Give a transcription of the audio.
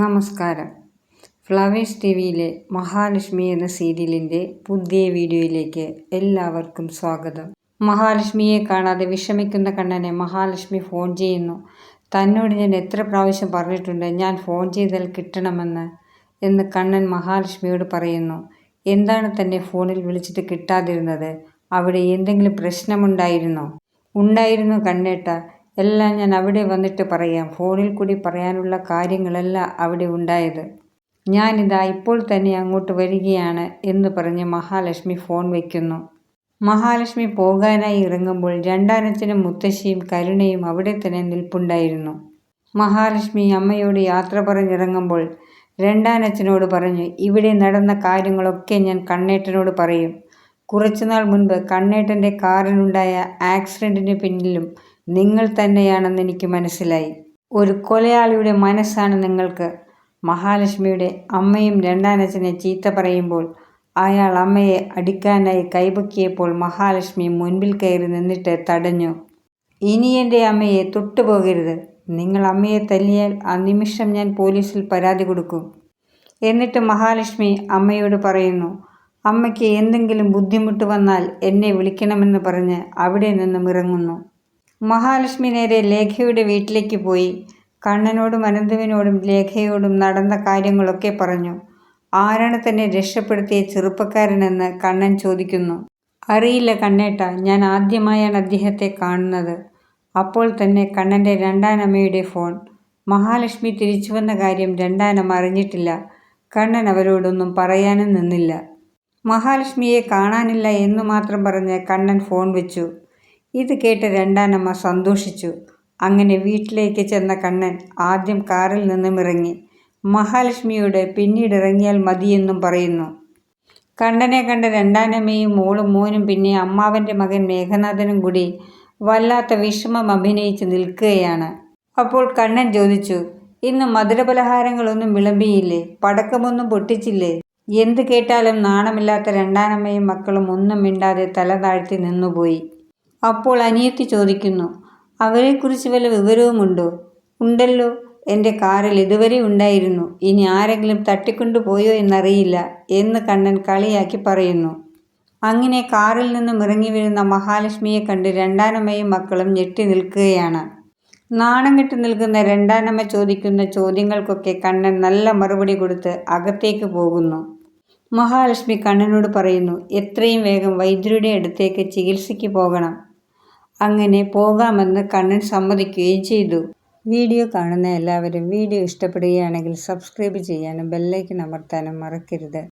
നമസ്കാരം. Flowers T വിയിലെ മഹാലക്ഷ്മി എന്ന സീരിയലിന്റെ പുതിയ വീഡിയോയിലേക്ക് എല്ലാവർക്കും സ്വാഗതം. മഹാലക്ഷ്മിയെ കാണാതെ വിഷമിക്കുന്ന കണ്ണനെ മഹാലക്ഷ്മി ഫോൺ ചെയ്യുന്നു. തന്നോട് ഞാൻ എത്ര പ്രാവശ്യം പറഞ്ഞിട്ടുണ്ട് ഞാൻ ഫോൺ ചെയ്താൽ കിട്ടണമെന്ന് എന്ന് കണ്ണൻ മഹാലക്ഷ്മിയോട് പറയുന്നു. എന്താണ് തന്നെ ഫോണിൽ വിളിച്ചിട്ട് കിട്ടാതിരുന്നത്? അവിടെ എന്തെങ്കിലും പ്രശ്നമുണ്ടായിരുന്നോ? ഉണ്ടായിരുന്നു കണ്ണേട്ട. എല്ലാം ഞാൻ അവിടെ വന്നിട്ട് പറയാം. ഫോണിൽ കൂടി പറയാനുള്ള കാര്യങ്ങളല്ല അവിടെ ഉണ്ടായത്. ഞാനിതാ ഇപ്പോൾ തന്നെ അങ്ങോട്ട് വരികയാണ് എന്ന് പറഞ്ഞ് മഹാലക്ഷ്മി ഫോൺ വയ്ക്കുന്നു മഹാലക്ഷ്മി പോകാനായി ഇറങ്ങുമ്പോൾ രണ്ടാനച്ചനും മുത്തശ്ശിയും കരുണയും അവിടെ തന്നെ നിൽപ്പുണ്ടായിരുന്നു. മഹാലക്ഷ്മി അമ്മയോട് യാത്ര പറഞ്ഞിറങ്ങുമ്പോൾ രണ്ടാനച്ചനോട് പറഞ്ഞു ഇവിടെ നടന്ന കാര്യങ്ങളൊക്കെ ഞാൻ കണ്ണേട്ടനോട് പറയും. കുറച്ചുനാൾ മുൻപ് കണ്ണേട്ടന്റെ കാറിനുണ്ടായ ആക്സിഡന്റിന് പിന്നിലും നിങ്ങൾ തന്നെയാണെന്ന് എനിക്ക് മനസ്സിലായി. ഒരു കൊലയാളിയുടെ മനസ്സാണ് നിങ്ങൾക്ക്. മഹാലക്ഷ്മിയുടെ അമ്മയും രണ്ടാനച്ഛനെ ചീത്ത പറയുമ്പോൾ അയാൾ അമ്മയെ അടിക്കാനായി കൈപൊക്കിയപ്പോൾ മഹാലക്ഷ്മി മുൻപിൽ കയറി നിന്നിട്ട് തടഞ്ഞു. ഇനി എന്റെ അമ്മയെ തൊട്ടുപോകരുത്. നിങ്ങൾ അമ്മയെ തല്ലിയാൽ ആ നിമിഷം ഞാൻ പോലീസിൽ പരാതി കൊടുക്കും. എന്നിട്ട് മഹാലക്ഷ്മി അമ്മയോട് പറയുന്നു അമ്മയ്ക്ക് എന്തെങ്കിലും ബുദ്ധിമുട്ട് വന്നാൽ എന്നെ വിളിക്കണമെന്ന് പറഞ്ഞ് അവിടെ നിന്നും ഇറങ്ങുന്നു. മഹാലക്ഷ്മി നേരെ ലേഖയുടെ വീട്ടിലേക്ക് പോയി. കണ്ണനോടും അനന്തുവിനോടും ലേഖയോടും നടന്ന കാര്യങ്ങളൊക്കെ പറഞ്ഞു. ആരാണ് തന്നെ രക്ഷപ്പെടുത്തിയ ചെറുപ്പക്കാരനെന്ന് കണ്ണൻ ചോദിക്കുന്നു. അറിയില്ല കണ്ണേട്ട ഞാൻ ആദ്യമായാണ് അദ്ദേഹത്തെ കാണുന്നത്. അപ്പോൾ തന്നെ കണ്ണന്റെ രണ്ടാനമ്മയുടെ ഫോൺ. മഹാലക്ഷ്മി തിരിച്ചു വന്ന കാര്യം രണ്ടാനം അറിഞ്ഞിട്ടില്ല. കണ്ണൻ അവരോടൊന്നും പറയാനും നിന്നില്ല. മഹാലക്ഷ്മിയെ കാണാനില്ല എന്നു മാത്രം പറഞ്ഞ് കണ്ണൻ ഫോൺ വെച്ചു. ഇത് കേട്ട് രണ്ടാനമ്മ സന്തോഷിച്ചു. അങ്ങനെ വീട്ടിലേക്ക് ചെന്ന കണ്ണൻ ആദ്യം കാറിൽ നിന്നും ഇറങ്ങി. മഹാലക്ഷ്മിയോട് പിന്നീട് ഇറങ്ങിയാൽ മതിയെന്നും പറയുന്നു. കണ്ണനെ കണ്ട രണ്ടാനമ്മയും മോളും മോനും പിന്നെ അമ്മാവന്റെ മകൻ മേഘനാഥനും കൂടി വല്ലാത്ത വിഷമം അഭിനയിച്ച് നിൽക്കുകയാണ്. അപ്പോൾ കണ്ണൻ ചോദിച്ചു ഇന്ന് മധുരപലഹാരങ്ങളൊന്നും വിളമ്പിയില്ലേ? പടക്കമൊന്നും പൊട്ടിച്ചില്ലേ? എന്ത് കേട്ടാലും നാണമില്ലാത്ത രണ്ടാനമ്മയും മക്കളും ഒന്നും മിണ്ടാതെ തല താഴ്ത്തി നിന്നുപോയി. അപ്പോൾ അനിയത്തി ചോദിക്കുന്നു അവരെക്കുറിച്ച് വല്ല വിവരവുമുണ്ടോ? ഉണ്ടല്ലോ എന്റെ കാറിൽ ഇതുവരെ ഉണ്ടായിരുന്നു. ഇനി ആരെങ്കിലും തട്ടിക്കൊണ്ടുപോയോ എന്നറിയില്ല എന്ന് കണ്ണൻ കളിയാക്കി പറയുന്നു. അങ്ങനെ കാറിൽ നിന്നും ഇറങ്ങി വരുന്ന മഹാലക്ഷ്മിയെ കണ്ട് രണ്ടാനമ്മയും മക്കളും ഞെട്ടി നിൽക്കുകയാണ്. നാണം കെട്ടി നിൽക്കുന്ന രണ്ടാനമ്മ ചോദിക്കുന്ന ചോദ്യങ്ങൾക്കൊക്കെ കണ്ണൻ നല്ല മറുപടി കൊടുത്ത് അകത്തേക്ക് പോകുന്നു. മഹാലക്ഷ്മി കണ്ണനോട് പറയുന്നു എത്രയും വേഗം വൈദ്യരുടെ അടുത്തേക്ക് ചികിത്സയ്ക്ക് പോകണം. അങ്ങനെ പോകാമെന്ന് കണ്ണൻ സമ്മതിക്കുകയും ചെയ്തു. വീഡിയോ കാണുന്ന എല്ലാവരും വീഡിയോ ഇഷ്ടപ്പെടുകയാണെങ്കിൽ സബ്സ്ക്രൈബ് ചെയ്യാനും ബെല്ലൈക്കൻ അമർത്താനും മറക്കരുത്.